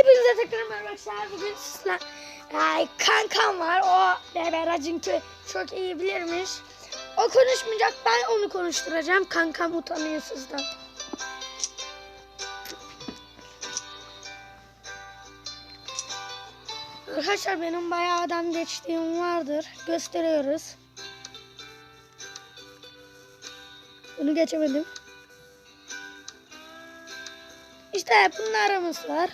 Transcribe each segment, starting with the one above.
Hepinize tekrar merhaba. Bugün sizler ay, kankam var. O Beber çünkü çok iyi bilirmiş. O konuşmayacak. Ben onu konuşturacağım. Kankam utanıyor sizden. Arkadaşlar benim bayağı adam geçtiğim vardır. Gösteriyoruz. Bunu geçemedim. İşte bunlarımız var.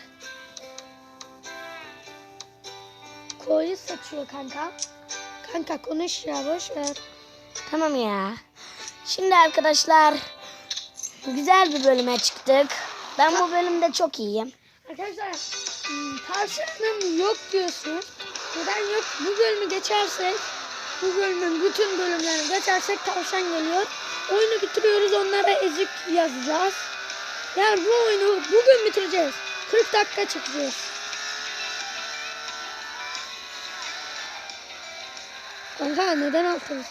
Koyu saçıyor kanka. Kanka konuş ya boş ver. Tamam ya. Şimdi arkadaşlar güzel bir bölüme çıktık. Ben bu bölümde çok iyiyim. Arkadaşlar hmm, tavşanım yok diyorsun. Neden yok? Bu bölümü geçersek bu bölümün bütün bölümlerini geçersek tavşan geliyor. Oyunu bitiriyoruz onlara ezik yazacağız. Yani bu oyunu bugün bitireceğiz. 40 dakika çıkacağız. Kanka neden altınız?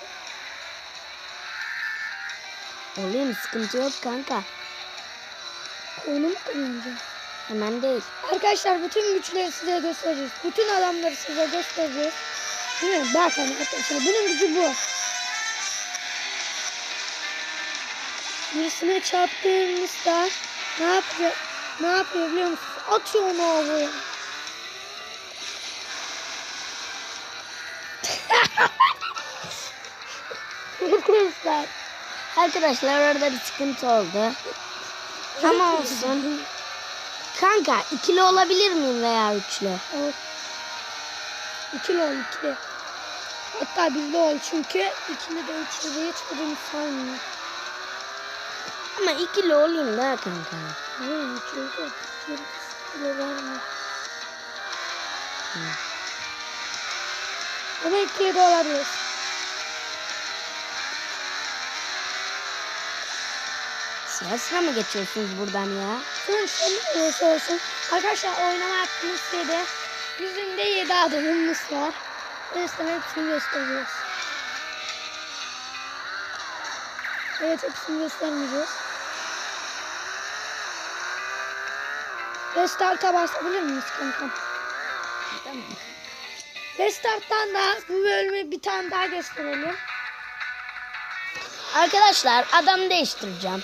Olayım sıkıntı yok kanka. Konu mu kırınca? Hemen değil. Arkadaşlar bütün güçleri size göstereceğiz. Bütün adamları size göstereceğiz. Değil mi? Bakın arkadaşlar bunun gücü bu. Birisine çarptığımızda ne yapıyor? Ne yapıyor biliyor musunuz? Atıyor onu havaya. Arkadaşlar. Arkadaşlar orada bir sıkıntı oldu. Ama olsun. Kanka ikili olabilir miyim veya üçlü? Evet. İkili ol ikili. Hatta bizde ol çünkü ikili de üçlü de hiçbirini saymıyor. Ama ikili olayım da kanka. Hayır çünkü ikili vermiyor. Ama ikili de olabilir. Sıra mı geçiyorsunuz buradan ya? Sonuçta olsun. Arkadaşlar oynama hakkımız 7. Bizim de 7 adımımız var. O yüzden hepsini göstereceğiz. Evet hepsini göstermeyeceğiz. Restart'a basabilir miyiz kankam? Restart'tan da bu bölümü bir tane daha gösterelim. Arkadaşlar adam değiştireceğim.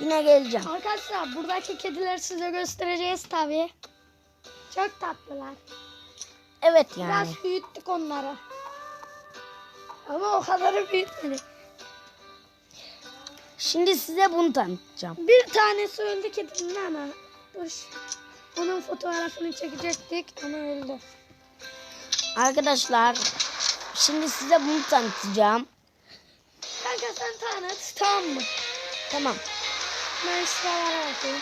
Yine geleceğim. Arkadaşlar buradaki kedileri size göstereceğiz tabi. Çok tatlılar. Evet Biraz yani. büyüttük onları. Ama o kadarı büyütmedik. Şimdi size bunu tanıtacağım. Bir tanesi öldü kedinin ama. Dur. Onun fotoğrafını çekecektik ama öldü. Arkadaşlar şimdi size bunu tanıtacağım. Kanka sen tanıt tamam mı? Tamam. Ben şuralara bakayım.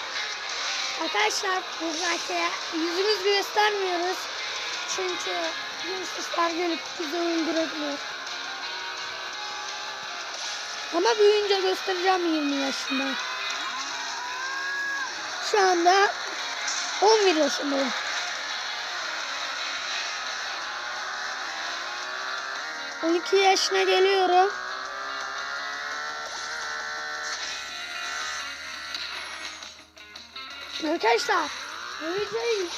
Arkadaşlar buradaki yüzümüzü göstermiyoruz. Çünkü hırsızlar gelip bizi öldürebilir. Ama büyüyünce göstereceğim 20 yaşında. Şu anda 11 yaşındayım. On iki yaşına geliyorum. Arkadaşlar videoyu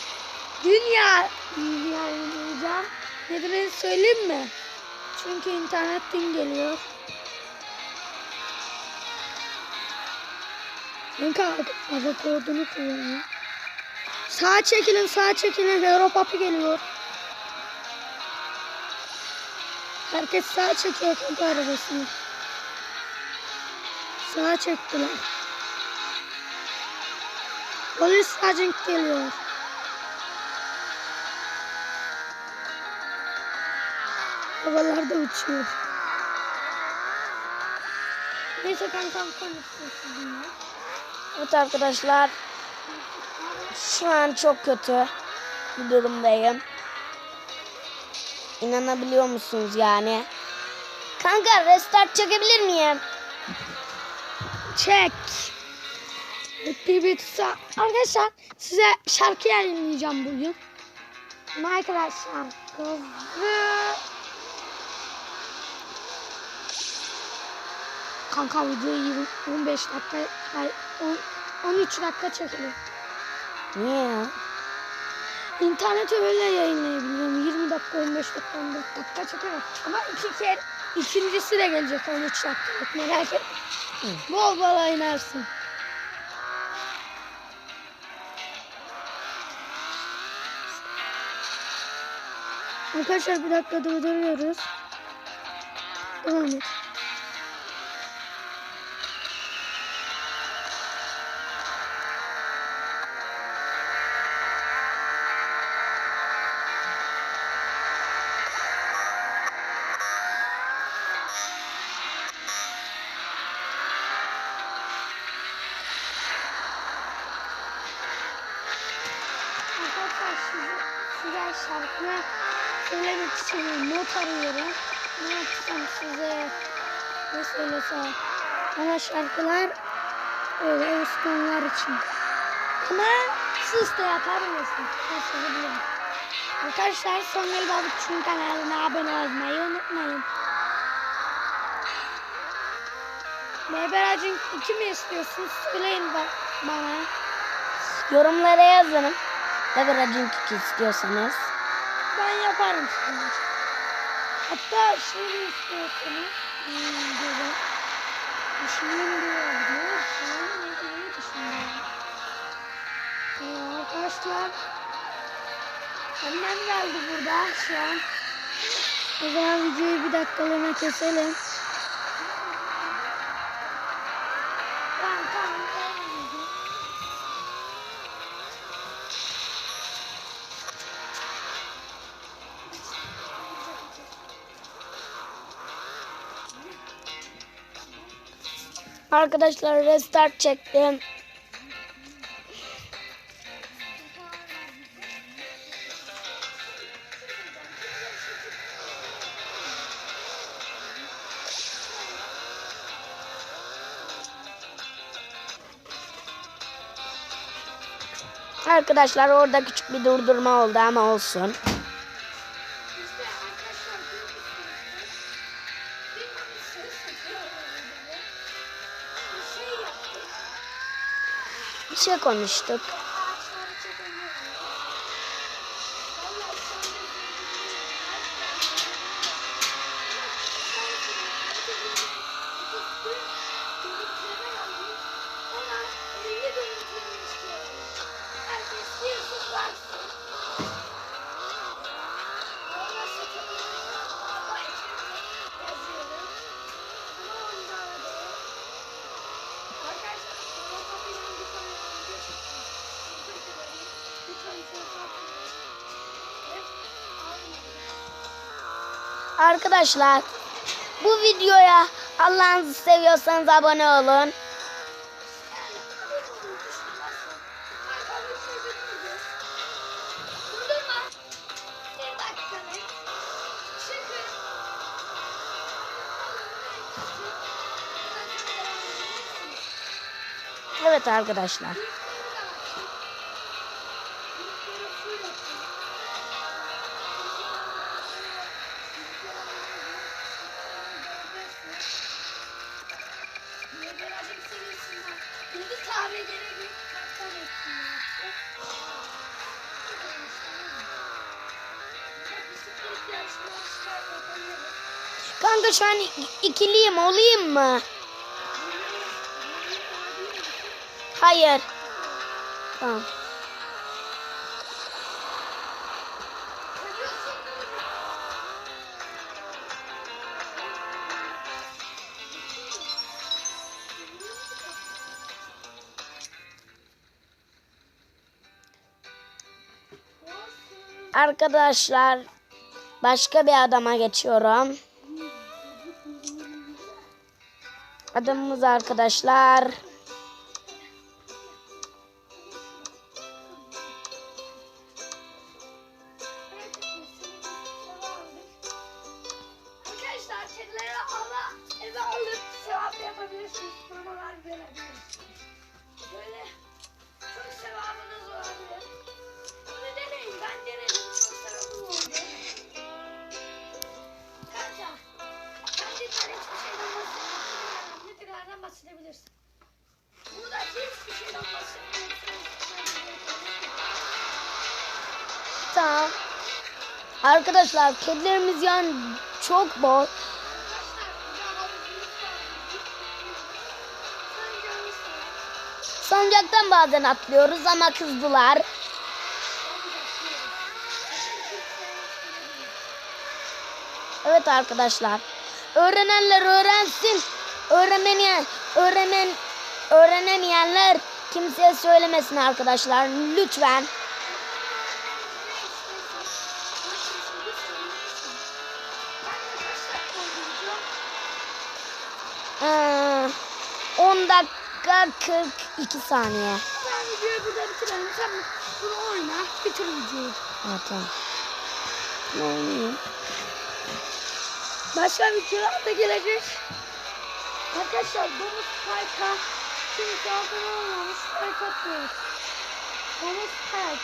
dünya yayınlayacağım. Nedenini söyleyeyim mi? Çünkü internetten geliyor. Kanka hava kodunu kullanıyor. Sağa çekilin sağa çekilin Europapı geliyor. Herkes sağa çekiyor kanka arabasını. Sağa çektiler. Polis sergeant geliyor. Havalarda uçuyor. Neyse kankam konuşsun sizinle. Evet arkadaşlar şu an çok kötü bir durumdayım. İnanabiliyor musunuz yani? Kanka restart çekebilir miyim? Çek. Tutsa. Arkadaşlar size şarkı yayınlayacağım bugün. Arkadaşlar kızı Kanka videoyu 20 15 dakika ay, 10, 13 dakika çekelim. Niye ya? İnternete öyle yayınlayabiliyorum. 20 dakika, 15 dakika, 14 dakika çekerim. Ama iki kere, ikincisi de gelecek 13 dakikalık merak etme. Bol bol oynarsın. Arkadaşlar bir dakika durduruyoruz. Devam et. Arkadaşlar size, size şarkı söylemek için not arıyorum. Ne yapsam size ne söylesem. Ama şarkılar öyle Osmanlılar için. Ama siz de yapar mısınız? Sizi biliyorum. Arkadaşlar Songül Balıkçı'nın kanalına abone olmayı unutmayın. Beyber iki mi istiyorsunuz? Söyleyin ba- bana. Yorumlara yazın. Kadar cink istiyorsanız. Ben yaparım şimdi. Hatta şey istiyorsanız. Hmm, böyle. Düşünün diyor. Ne? Sen ne diye düşünüyorum. Ee, arkadaşlar. Annem geldi burada şu an. O zaman videoyu bir dakikalığına keselim. Arkadaşlar restart çektim. Arkadaşlar orada küçük bir durdurma oldu ama olsun. Şey konuştuk. Arkadaşlar bu videoya Allah'ınızı seviyorsanız abone olun. Evet arkadaşlar. Kanka şu an ikiliyim olayım mı? Hayır. Tamam. Arkadaşlar başka bir adama geçiyorum. Arkadaşlar. Arkadaşlar Arkadaşlar kedilerimiz yani çok bol. Sancaktan bazen atlıyoruz ama kızdılar. Evet arkadaşlar. Öğrenenler öğrensin. Öğrenemeyen, öğrenen, öğrenemeyenler kimseye söylemesin arkadaşlar. Lütfen. Dakika 42 saniye. Ben videoyu burada bitirelim. Sen bunu oyna. Bitir videoyu. Evet, tamam. Ne oynayayım? Başka videolar da gelecek. Arkadaşlar domuz parka kimse abone olmamış. Like atıyoruz. Domuz park.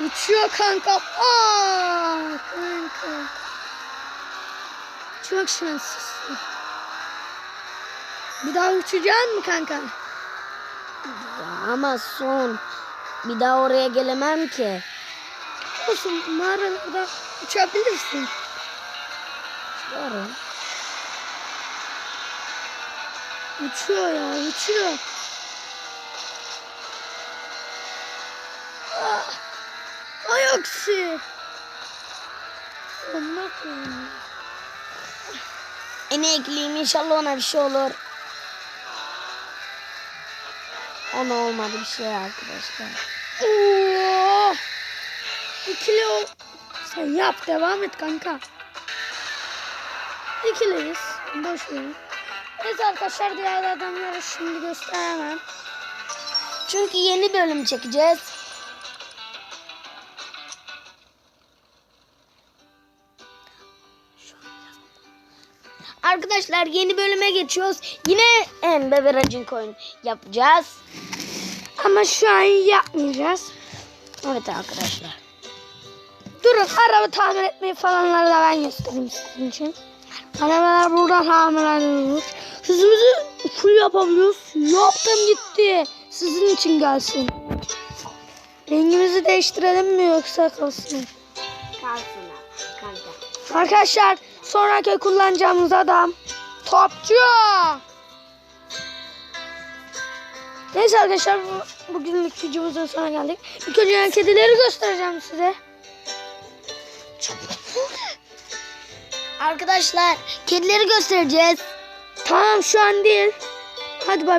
Uçuyor kanka. Aa, kanka. Çok şanslısın. Bir daha uçacaksın mı kanka? Ama son. Bir daha oraya gelemem ki. Olsun mağaralarda uçabilirsin. Doğru. Uçuyor ya uçuyor. Ah, ay aksi. Ondan sonra. Emekliyim inşallah ona bir şey olur. Ona olmadı bir şey arkadaşlar. Oo. İkili ol. Sen yap devam et kanka. İkiliyiz. Boş ver. Neyse arkadaşlar diğer adamları şimdi gösteremem. Çünkü yeni bölüm çekeceğiz. Arkadaşlar yeni bölüme geçiyoruz. Yine en beverajın coin yapacağız. Ama şu an yapmayacağız. Evet arkadaşlar. Durun araba tamir etmeyi falanları da ben göstereyim sizin için. Arabalar burada tamir ediyoruz. Hızımızı full yapabiliyoruz. Yaptım gitti. Sizin için gelsin. Rengimizi değiştirelim mi yoksa kalsın? Kalsın kanka. Arkadaşlar sonraki kullanacağımız adam topçu. Neyse arkadaşlar bu, bugünlük videomuzun sonuna geldik. İlk önce kedileri göstereceğim size. Arkadaşlar kedileri göstereceğiz. Tamam şu an değil. Hadi bay bay.